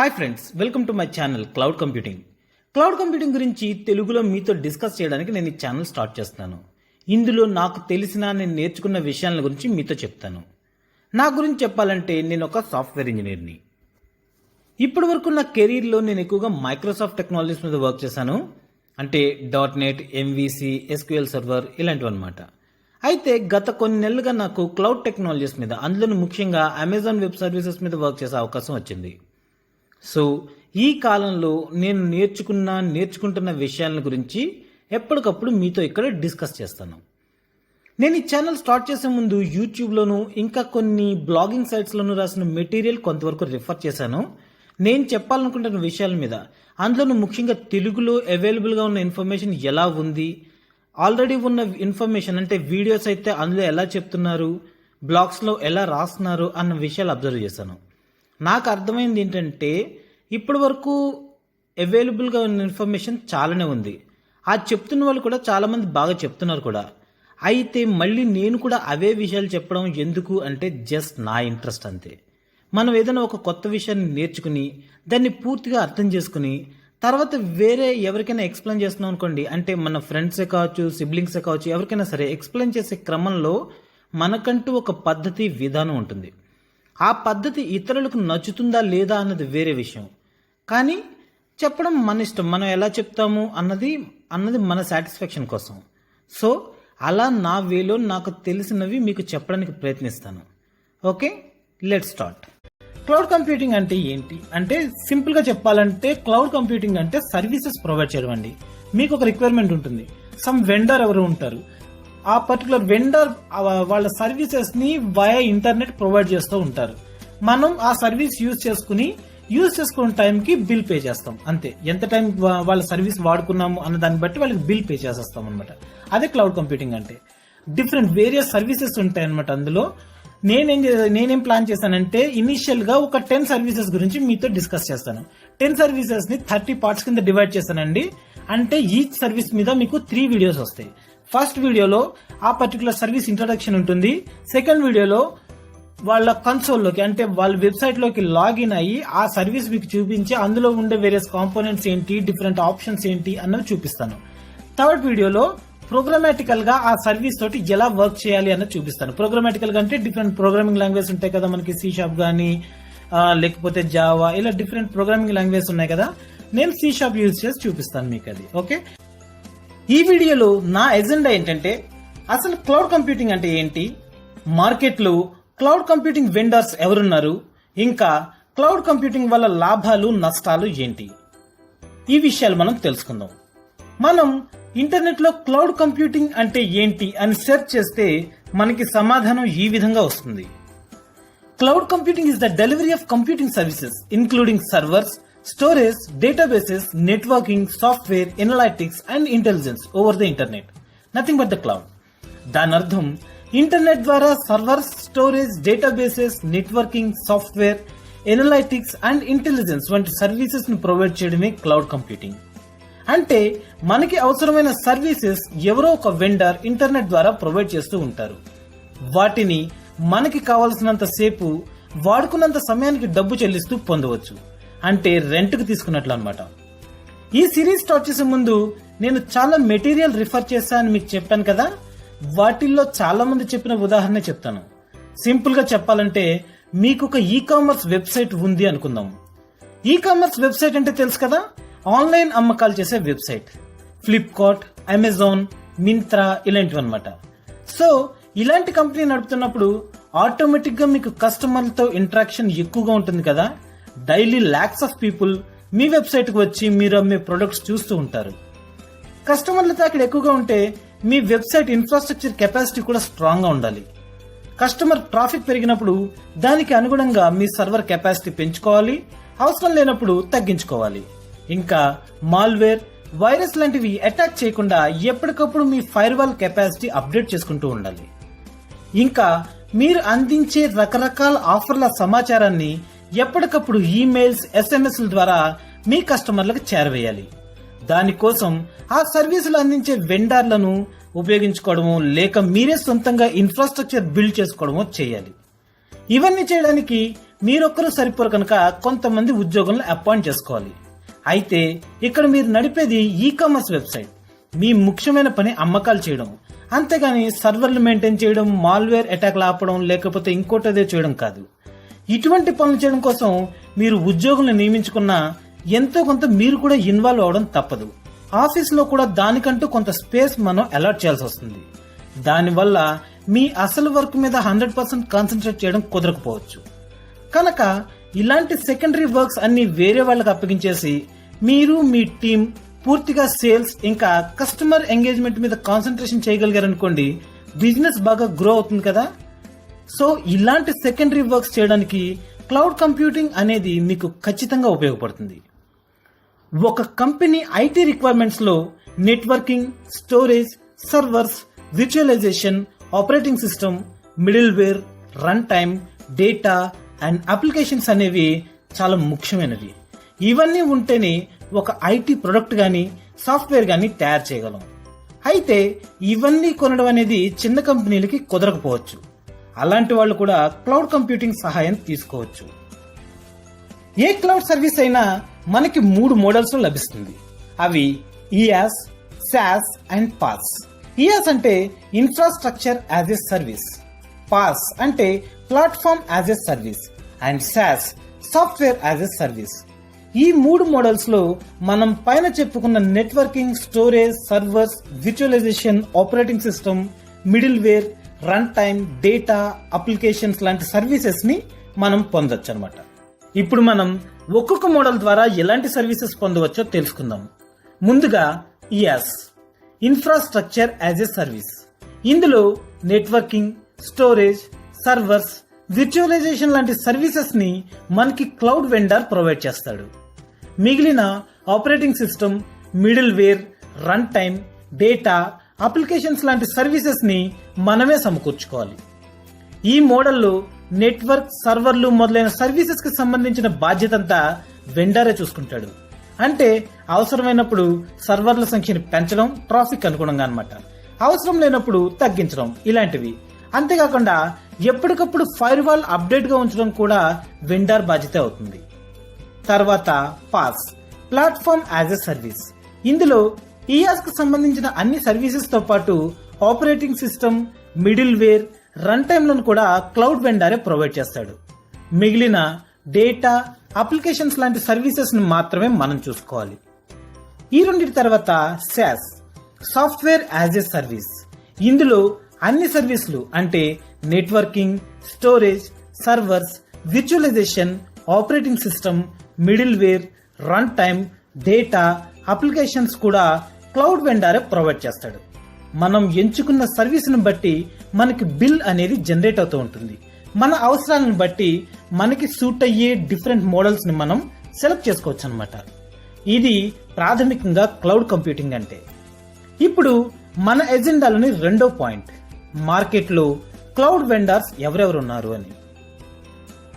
Hi friends welcome to my channel cloud computing cloud computing గురించి తెలుగులో మీతో discuss చేయడానికి నేను ఈ ఛానల్ స్టార్ట్ చేస్తున్నాను. ఇందులో నాకు తెలిసిన నేను నేర్చుకున్న విషయాల గురించి మీతో చెప్తాను. నా గురించి చెప్పాలంటే నేను ఒక సాఫ్ట్వేర్ ఇంజనీర్ని ఇప్పటి వరకు నా కెరీర్లో నేను ఎక్కువగా మైక్రోసాఫ్ట్ టెక్నాలజీస్ మీద వర్క్ చేశాను. అంటే. Dot net MVC SQL server ఇలాంటివి అనమాట అయితే గత కొన్ని నెలలుగా నాకు క్లౌడ్ టెక్నాలజీస్ మీద అందులో ముఖ్యంగా అమెజాన్ వెబ్ సర్వీసెస్ మీద వర్క్ చేసే అవకాశం వచ్చింది. సో ఈ కాలంలో నేను నేర్చుకున్న నేర్చుకుంటున్న విషయాల గురించి ఎప్పటికప్పుడు మీతో ఇక్కడ డిస్కస్ చేస్తాను. నేను ఈ ఛానల్ స్టార్ట్ చేసే ముందు యూట్యూబ్లోను ఇంకా కొన్ని బ్లాగింగ్ సైట్స్లోనూ రాసిన మెటీరియల్ కొంతవరకు రిఫర్ చేశాను. నేను చెప్పాలనుకుంటున్న విషయాల మీద అందులోనూ ముఖ్యంగా తెలుగులో అవైలబుల్గా ఉన్న ఇన్ఫర్మేషన్ ఎలా ఉంది ఆల్రెడీ ఉన్న ఇన్ఫర్మేషన్ అంటే వీడియోస్ అయితే అందులో ఎలా చెప్తున్నారు బ్లాగ్స్లో ఎలా రాస్తున్నారు అన్న విషయాలు అబ్జర్వ్ చేశాను. నాకు అర్థమైంది ఏంటంటే ఇప్పటి వరకు అవైలబుల్గా ఉన్న ఇన్ఫర్మేషన్ చాలానే ఉంది. ఆ చెప్తున్న వాళ్ళు కూడా చాలామంది బాగా చెప్తున్నారు కూడా. అయితే మళ్ళీ నేను కూడా అవే విషయాలు చెప్పడం ఎందుకు అంటే జస్ట్ నా ఇంట్రెస్ట్ అంతే. మనం ఏదైనా ఒక కొత్త విషయాన్ని నేర్చుకుని దాన్ని పూర్తిగా అర్థం చేసుకుని తర్వాత వేరే ఎవరికైనా ఎక్స్ప్లెయిన్ చేస్తున్నాం అనుకోండి అంటే మన ఫ్రెండ్సే కావచ్చు సిబ్లింగ్సే కావచ్చు ఎవరికైనా సరే ఎక్స్ప్లెయిన్ చేసే క్రమంలో మనకంటూ ఒక పద్ధతి విధానం ఉంటుంది. ఆ పద్ధతి ఇతరులకు నచ్చుతుందా లేదా అన్నది వేరే విషయం. కానీ చెప్పడం మన ఇష్టం. మనం ఎలా చెప్తాము అన్నది అన్నది మన సాటిస్ఫాక్షన్ కోసం. సో అలా నా వేలో నాకు తెలిసినవి మీకు చెప్పడానికి ప్రయత్నిస్తాను. Okay? Let start cloud computing అంటే ఏంటి? అంటే సింపుల్గా చెప్పాలంటే క్లౌడ్ కంప్యూటింగ్ అంటే సర్వీసెస్ ప్రొవైడ్ చేయడం అండి. మీకు ఒక రిక్వైర్మెంట్ ఉంటుంది. సమ్ వెండర్ ఎవరు ఉంటారు. ఆ పర్టికులర్ వెండర్ వాళ్ళ సర్వీసెస్ని వయా ఇంటర్నెట్ ప్రొవైడ్ చేస్తూ ఉంటారు. మనం ఆ సర్వీస్ యూజ్ చేసుకుని యూజ్ చేసుకున్న టైంకి బిల్ పే చేస్తాం. అంతే. ఎంత టైం వాళ్ళ సర్వీస్ వాడుకున్నాము అన్న దాన్ని బట్టి వాళ్ళకి బిల్ పే చేసేస్తాం అనమాట అదే క్లౌడ్ కంప్యూటింగ్ అంటే. డిఫరెంట్ వేరియస్ సర్వీసెస్ ఉంటాయి అనమాట అందులో. నేనేం నేనేం ప్లాన్ చేశానంటే ఇనిషియల్గా ఒక టెన్ సర్వీసెస్ గురించి మీతో డిస్కస్ చేస్తాను. టెన్ సర్వీసెస్ని థర్టీ పార్ట్స్ కింద డివైడ్ చేశానండి. అంటే ఈచ్ సర్వీస్ మీద మీకు త్రీ వీడియోస్ వస్తాయి. ఫస్ట్ వీడియోలో ఆ పర్టికులర్ సర్వీస్ ఇంట్రడక్షన్ ఉంటుంది. సెకండ్ వీడియోలో వాళ్ళ కన్సోల్లోకి అంటే వాళ్ళ వెబ్సైట్లోకి లాగిన్ అయ్యి ఆ సర్వీస్ మీకు చూపించి అందులో ఉండే వేరియస్ కాంపోనెంట్స్ ఏంటి డిఫరెంట్ ఆప్షన్స్ ఏంటి అన్నవి చూపిస్తాను. థర్డ్ వీడియోలో ప్రోగ్రామాటికల్గా ఆ సర్వీస్ తోటి ఎలా వర్క్ చేయాలి అన్నది చూపిస్తాను. ప్రోగ్రామాటికల్గా అంటే డిఫరెంట్ ప్రోగ్రామింగ్ లాంగ్వేజ్ ఉంటాయి కదా మనకి సి షాప్ గానీ లేకపోతే జావా ఇలా డిఫరెంట్ ప్రోగ్రామింగ్ లాంగ్వేజ్ ఉన్నాయి కదా. నేను సి షాప్ యూజ్ చేసి చూపిస్తాను మీకు అది. ఓకే ఈ వీడియోలో నా ఎజెండా ఏంటంటే అసలు క్లౌడ్ కంప్యూటింగ్ అంటే ఏంటి? మార్కెట్లో క్లౌడ్ కంప్యూటింగ్ వెండర్స్ ఎవరున్నారు? ఇంకా క్లౌడ్ కంప్యూటింగ్ వల్ల లాభాలు నష్టాలు ఏంటి? ఈ విషయాలు మనం తెలుసుకుందాం. మనం ఇంటర్నెట్లో క్లౌడ్ కంప్యూటింగ్ అంటే ఏంటి అని సెర్చ్ చేస్తే మనకి సమాధానం ఈ విధంగా వస్తుంది. Cloud computing is the delivery of computing services including servers storage, databases, networking, software, analytics, and intelligence over the internet. Nothing but the cloud. దాని అర్థం ఇంటర్నెట్ ద్వారా servers storage databases networking software analytics and intelligence వంటి సర్వీసెస్ను provide చేయడమే cloud computing అంటే మనకి అవసరమైన services ఎవరో ఒక వెండర్ ఇంటర్నెట్ ద్వారా ప్రొవైడ్ చేస్తూ ఉంటారు వాటిని మనకి కావలసినంత సేపు వాడుకున్నంత సమయానికి డబ్బు చెల్లిస్తూ పొందవచ్చు అంటే రెంట్కి తీసుకున్నట్లు అనమాట ఈ సిరీస్ స్టార్ట్ చేసే ముందు నేను చాలా మెటీరియల్ రిఫర్ చేశానని మీకు చెప్పాను కదా? వాటిల్లో చాలా మంది చెప్పిన ఉదాహరణ చెప్తాను. సింపుల్గా చెప్పాలంటే మీకు ఒక ఈ కామర్స్ వెబ్సైట్ ఉంది అనుకుందాం. ఈ కామర్స్ వెబ్సైట్ అంటే తెలుసు కదా? ఆన్లైన్ అమ్మకాలు చేసే వెబ్సైట్. ఫ్లిప్కార్ట్ అమెజాన్ మింత్రా ఇలాంటివి అనమాట సో ఇలాంటి కంపెనీ నడుపుతున్నప్పుడు ఆటోమేటిక్గా మీకు కస్టమర్లతో ఇంటరాక్షన్ ఎక్కువగా ఉంటుంది కదా? డైలీ ల్యాక్స్ ఆఫ్ పీపుల్ మీ వెబ్సైట్కు వచ్చి మీరు అమ్మే ప్రొడక్ట్స్ చూస్తూ ఉంటారు. కస్టమర్లతో అక్కడ ఎక్కువగా ఉంటే మీ వెబ్సైట్ ఇన్ఫ్రాస్ట్రక్చర్ కెపాసిటీ కూడా స్ట్రాంగ్గా ఉండాలి. కస్టమర్ ట్రాఫిక్ పెరిగినప్పుడు దానికి అనుగుణంగా మీ సర్వర్ కెపాసిటీ పెంచుకోవాలి అవసరం లేనప్పుడు తగ్గించుకోవాలి. ఇంకా మాల్వేర్ వైరస్ లాంటివి అటాక్ చేయకుండా ఎప్పటికప్పుడు మీ ఫైర్వాల్ కెపాసిటీ అప్డేట్ చేసుకుంటూ ఉండాలి. ఇంకా మీరు అందించే రకరకాల ఆఫర్ల సమాచారాన్ని ఎప్పటికప్పుడు ఈమెయిల్స్ ఎస్ఎంఎస్ల ద్వారా మీ కస్టమర్లకు చేరవేయాలి. దానికోసం ఆ సర్వీసులు అందించే వెండార్లను ఉపయోగించుకోవడమో లేక మీరే సొంతంగా ఇన్ఫ్రాస్ట్రక్చర్ బిల్డ్ చేసుకోవడమో చేయాలి. ఇవన్నీ చేయడానికి మీరొక్కరు సరిపోరు కనుక కొంతమంది ఉద్యోగులను అపాయింట్ చేసుకోవాలి. అయితే ఇక్కడ మీరు నడిపేది ఈ కామర్స్ వెబ్సైట్. మీ ముఖ్యమైన పని అమ్మకాలు చేయడం. అంతేగాని సర్వర్లు మెయింటైన్ చేయడం మాల్వేర్ అటాక్లు ఆపడం లేకపోతే ఇంకోటదే చేయడం కాదు. ఇటువంటి పనులు చేయడం కోసం మీరు ఉద్యోగులను నియమించుకున్న ఎంతో కొంత మీరు కూడా ఇన్వాల్వ్ అవడం తప్పదు. ఆఫీస్లో కూడా దానికంటూ కొంత స్పేస్ మనం అలాట్ చేయాల్సి వస్తుంది. దానివల్ల మీ అసలు వర్క్ మీద హండ్రెడ్ పర్సెంట్ కాన్సన్ట్రేట్ చేయడం కుదరకపోవచ్చు. కనుక ఇలాంటి సెకండరీ వర్క్స్ అన్ని వేరే వాళ్ళకి అప్పగించేసి మీరు మీ టీం పూర్తిగా సేల్స్ ఇంకా కస్టమర్ ఎంగేజ్మెంట్ మీద కాన్సన్ట్రేషన్ చేయగలిగారనుకోండి బిజినెస్ బాగా గ్రో అవుతుంది కదా? సో ఇలాంటి సెకండరీ వర్క్స్ చేయడానికి క్లౌడ్ కంప్యూటింగ్ అనేది మీకు ఖచ్చితంగా ఉపయోగపడుతుంది. ఒక company IT రిక్వైర్మెంట్స్లో networking storage servers visualization operating system middleware runtime data and applications అనేవి చాలా ముఖ్యమైనవి. ఇవన్నీ ఉంటేనే ఒక ఐటీ ప్రొడక్ట్ కానీ సాఫ్ట్వేర్ కానీ తయారు చేయగలం. అయితే ఇవన్నీ కొనడం అనేది చిన్న కంపెనీలకి కుదరకపోవచ్చు. అలాంటి వాళ్ళు కూడా క్లౌడ్ కంప్యూటింగ్ సహాయం తీసుకోవచ్చు. ఏ క్లౌడ్ సర్వీస్ అయినా మనకి మూడు మోడల్స్ లభిస్తుంది. అవి IaaS SaaS and PaaS IaaS అంటే infrastructure as a service PaaS అంటే platform as a service and SaaS software as a service ఈ మూడు మోడల్స్లో మనం పైన చెప్పుకున్న networking storage servers visualization operating system middleware runtime data applications లాంటి సర్వీసెస్ని మనం పొందొచ్చు అనమాట ఇప్పుడు మనం ఒక్కొక్క మోడల్ ద్వారా ఎలాంటి సర్వీసెస్ పొందవచ్చో తెలుసుకుందాం. ముందుగా IaaS infrastructure as a service ఇందులో నెట్వర్కింగ్ స్టోరేజ్ సర్వర్స్ విర్చువలైజేషన్ లాంటి సర్వీసెస్ని మనకి క్లౌడ్ వెండర్ ప్రొవైడ్ చేస్తాడు. మిగిలిన operating system middleware runtime data applications లాంటి సర్వీసెస్ని మనమే సమకూర్చుకోవాలి. ఈ మోడల్లో నెట్వర్క్ సర్వర్లు మొదలైన సర్వీసెస్కి సంబంధించిన బాధ్యతంతా వెండరే చూసుకుంటాడు. అంటే అవసరమైనప్పుడు సర్వర్ల సంఖ్యను పెంచడం ట్రాఫిక్ అనుగుణంగా అనమాట అవసరం లేనప్పుడు తగ్గించడం ఇలాంటివి. అంతేకాకుండా ఎప్పటికప్పుడు ఫైర్ వాల్ అప్డేట్గా ఉంచడం కూడా వెండర్ బాధ్యత అవుతుంది. తర్వాత PaaS platform as a service. ఇందులో ఈయాస్కు సంబంధించిన అన్ని సర్వీసెస్తో పాటు ఆపరేటింగ్ సిస్టమ్ మిడిల్ వేర్ రన్ టైమ్లను కూడా క్లౌడ్ వెండారే ప్రొవైడ్ చేస్తాడు. మిగిలిన డేటా అప్లికేషన్స్ లాంటి సర్వీసెస్ని మాత్రమే మనం చూసుకోవాలి. ఈ రెండింటి తర్వాత SaaS software as a service. ఇందులో అన్ని సర్వీసులు అంటే networking storage servers visualization operating system middleware runtime data applications కూడా క్లౌడ్ వెండారే ప్రొవైడ్ చేస్తాడు. మనం ఎంచుకున్న సర్వీస్ను బట్టి మనకి బిల్ అనేది జనరేట్ అవుతూ ఉంటుంది. మన అవసరాలను బట్టి మనకి సూట్ అయ్యే డిఫరెంట్ మోడల్స్ని మనం సెలెక్ట్ చేసుకోవచ్చు అనమాట ఇది ప్రాథమికంగా క్లౌడ్ కంప్యూటింగ్ అంటే. ఇప్పుడు మన ఎజెండాలోని రెండో పాయింట్ మార్కెట్లో క్లౌడ్ వెండర్స్ ఎవరెవరు ఉన్నారు అని.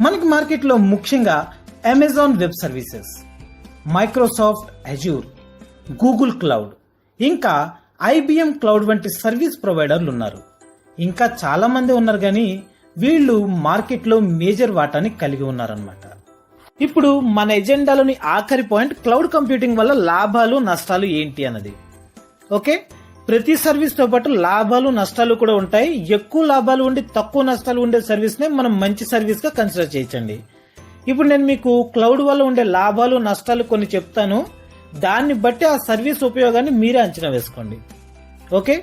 మనకి మార్కెట్లో ముఖ్యంగా Amazon web services Microsoft Azure Google cloud ఇంకా ఐబిఎం క్లౌడ్ వంటి సర్వీస్ ప్రొవైడర్లు ఉన్నారు. ఇంకా చాలా మంది ఉన్నారు కానీ వీళ్ళు మార్కెట్లో మేజర్ వాటాని కలిగి ఉన్నారనమాట ఇప్పుడు మన ఎజెండాలోని ఆఖరి పాయింట్ క్లౌడ్ కంప్యూటింగ్ వల్ల లాభాలు నష్టాలు ఏంటి అన్నది. ఓకే? ప్రతి సర్వీస్తో పాటు లాభాలు నష్టాలు కూడా ఉంటాయి. ఎక్కువ లాభాలు ఉండి తక్కువ నష్టాలు ఉండే సర్వీస్ నే మనం మంచి సర్వీస్గా కన్సిడర్ చేయొచ్చండి. ఇప్పుడు నేను మీకు క్లౌడ్ వల్ల ఉండే లాభాలు నష్టాలు కొన్ని చెప్తాను. దాన్ని బట్టి ఆ సర్వీస్ ఉపయోగాన్ని మీరే అంచనా వేసుకోండి. ఓకే?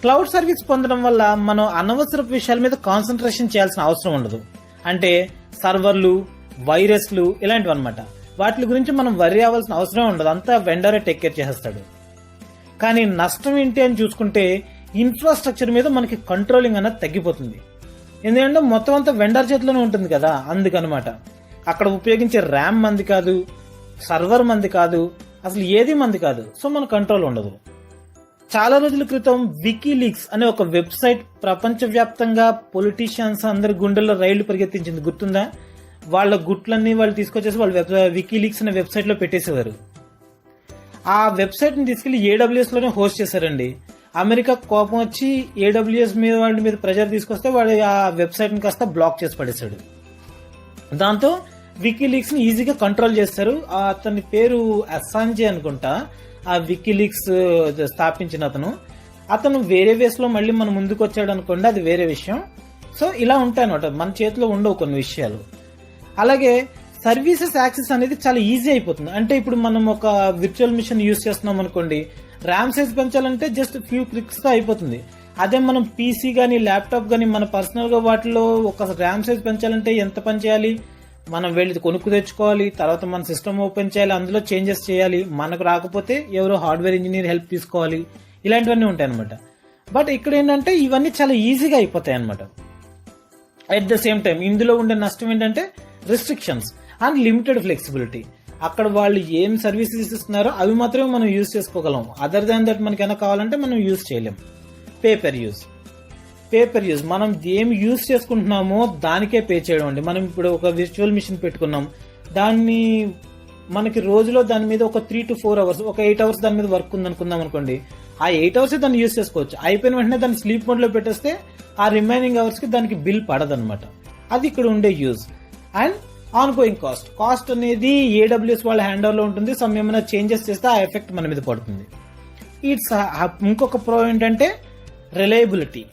క్లౌడ్ సర్వీస్ పొందడం వల్ల మనం అనవసరపు విషయాల మీద కాన్సన్ట్రేషన్ చేయాల్సిన అవసరం ఉండదు. అంటే సర్వర్లు వైరస్లు ఇలాంటివి అనమాట వాటి గురించి మనం వరి అవ్వాల్సిన అవసరం ఉండదు. అంతా వెండరే టేక్ కేర్ చేసేస్తాడు. కానీ నష్టం ఏంటి అని చూసుకుంటే ఇన్ఫ్రాస్ట్రక్చర్ మీద మనకి కంట్రోలింగ్ అన్నది తగ్గిపోతుంది. ఎందుకంటే మొత్తం అంతా వెండర్ చేతిలోనే ఉంటుంది కదా అందుకనమాట. అక్కడ ఉపయోగించే ర్యామ్ మంది కాదు సర్వర్ మంది కాదు అసలు ఏది మంది కాదు. సో మన కంట్రోల్ ఉండదు. చాలా రోజుల క్రితం వికీ లీక్స్ అనే ఒక వెబ్సైట్ ప్రపంచవ్యాప్తంగా పొలిటీషియన్స్ అందరి గుండెల్లో రైళ్ళు పరిగెత్తించింది. గుర్తుందా? వాళ్ళ గుట్లన్నీ వాళ్ళు తీసుకొచ్చేసి వాళ్ళు వెబ్ వికీ లీక్స్ అనే వెబ్సైట్లో పెట్టేసేవారు. ఆ వెబ్సైట్ని తీసుకెళ్ళి ఏడబ్ల్యూఎస్లోనే హోస్ట్ చేశారండి. అమెరికా కోపం వచ్చి ఏడబ్ల్యూఎస్ మీద వాళ్ళ మీద ప్రెజర్ తీసుకొస్తే వాడు ఆ వెబ్సైట్ని కాస్త బ్లాక్ చేసి పడేశాడు. దాంతో వికీలీక్స్ని ఈజీగా కంట్రోల్ చేస్తారు. అతని పేరు అసాంజే అనుకుంటా. ఆ వికీలీక్స్ స్థాపించిన అతను. అతను వేరే వేస్లో మళ్ళీ మన ముందుకు వచ్చాడు అనుకోండి అది వేరే విషయం. సో ఇలా ఉంటాయి అనమాట మన చేతిలో ఉండవు కొన్ని విషయాలు. అలాగే సర్వీసెస్ యాక్సెస్ అనేది చాలా ఈజీ అయిపోతుంది. అంటే ఇప్పుడు మనం ఒక విర్చువల్ మిషన్ యూస్ చేస్తున్నాం అనుకోండి ర్యామ్ సైజ్ పెంచాలంటే జస్ట్ ఫ్యూ క్లిక్స్తో అయిపోతుంది. అదే మనం పీసీ కానీ ల్యాప్టాప్ కానీ మన పర్సనల్గా వాటిలో ఒక ర్యామ్ సైజ్ పెంచాలంటే ఎంత పని చేయాలి? మనం వెళ్ళి కొనుక్కు తెచ్చుకోవాలి తర్వాత మన సిస్టమ్ ఓపెన్ చేయాలి అందులో చేంజెస్ చేయాలి మనకు రాకపోతే ఎవరో హార్డ్వేర్ ఇంజనీర్ హెల్ప్ తీసుకోవాలి ఇలాంటివన్నీ ఉంటాయి అనమాట బట్ ఇక్కడ ఏంటంటే ఇవన్నీ చాలా ఈజీగా అయిపోతాయి అనమాట అట్ ద సేమ్ టైం ఇందులో ఉండే నష్టం ఏంటంటే రిస్ట్రిక్షన్స్ అండ్ లిమిటెడ్ ఫ్లెక్సిబిలిటీ అక్కడ వాళ్ళు ఏం సర్వీసెస్ ఇస్తున్నారో అవి మాత్రమే మనం యూజ్ చేసుకోగలం. అదర్ దాన్ దట్ మనకి ఏమైనా కావాలంటే మనం యూజ్ చేయలేం. Paper use paper use. మనం ఏం యూజ్ చేసుకుంటున్నామో దానికే పే చేయడం అండి. మనం ఇప్పుడు ఒక విర్చువల్ మిషన్ పెట్టుకున్నాం. దాన్ని మనకి రోజులో దాని మీద ఒక త్రీ టు ఫోర్ అవర్స్ ఒక ఎయిట్ అవర్స్ దాని మీద వర్క్ ఉంది అనుకుందాం అనుకోండి. ఆ ఎయిట్ అవర్స్ దాన్ని యూజ్ చేసుకోవచ్చు. అయిపోయిన వెంటనే దాన్ని స్లీప్ మోడ్లో పెట్టేస్తే ఆ రిమైనింగ్ అవర్స్కి దానికి బిల్ పడదనమాట. అది ఇక్కడ ఉండే use and ongoing cost cost అనేది ఏడబ్ల్యూఎస్ వాళ్ళ హ్యాండ్ ఓవర్లో ఉంటుంది. సమ్ ఏమైనా చేంజెస్ చేస్తే ఆ ఎఫెక్ట్ మన మీద పడుతుంది. ఇట్స్ ఇంకొక ప్రో ఏంటంటే reliability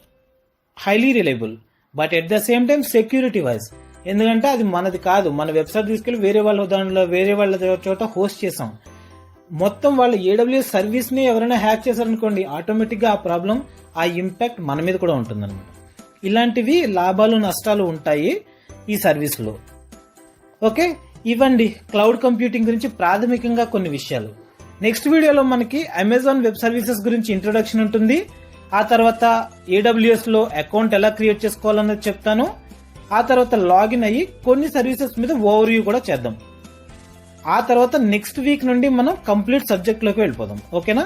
highly reliable but at the same time security wise ఎందుకంటే అది మనది కాదు. మన వెబ్సైట్ తీసుకెళ్ళి వేరే వాళ్ళ దానిలో వేరే వాళ్ళ చోట హోస్ట్ చేసాం. మొత్తం వాళ్ళ ఏడబ్ల్యూఎస్ సర్వీస్ని ఎవరైనా హ్యాక్ చేశారనుకోండి ఆటోమేటిక్గా ఆ ప్రాబ్లం ఆ ఇంపాక్ట్ మన మీద కూడా ఉంటుంది ఇలాంటివి లాభాలు నష్టాలు ఉంటాయి ఈ సర్వీస్లో ఓకే? ఇవ్వండి. క్లౌడ్ కంప్యూటింగ్ గురించి ప్రాథమికంగా కొన్ని విషయాలు. నెక్స్ట్ వీడియోలో మనకి అమెజాన్ వెబ్ సర్వీసెస్ గురించి ఇంట్రొడక్షన్ ఉంటుంది. ఆ తర్వాత ఏడబ్ల్యూఎస్లో అకౌంట్ ఎలా క్రియేట్ చేసుకోవాలన్నది చెప్తాను. ఆ తర్వాత లాగిన్ అయ్యి కొన్ని సర్వీసెస్ మీద ఓవర్ వ్యూ కూడా చేద్దాం. ఆ తర్వాత నెక్స్ట్ వీక్ నుండి మనం కంప్లీట్ సబ్జెక్ట్లోకి వెళ్ళిపోదాం. ఓకేనా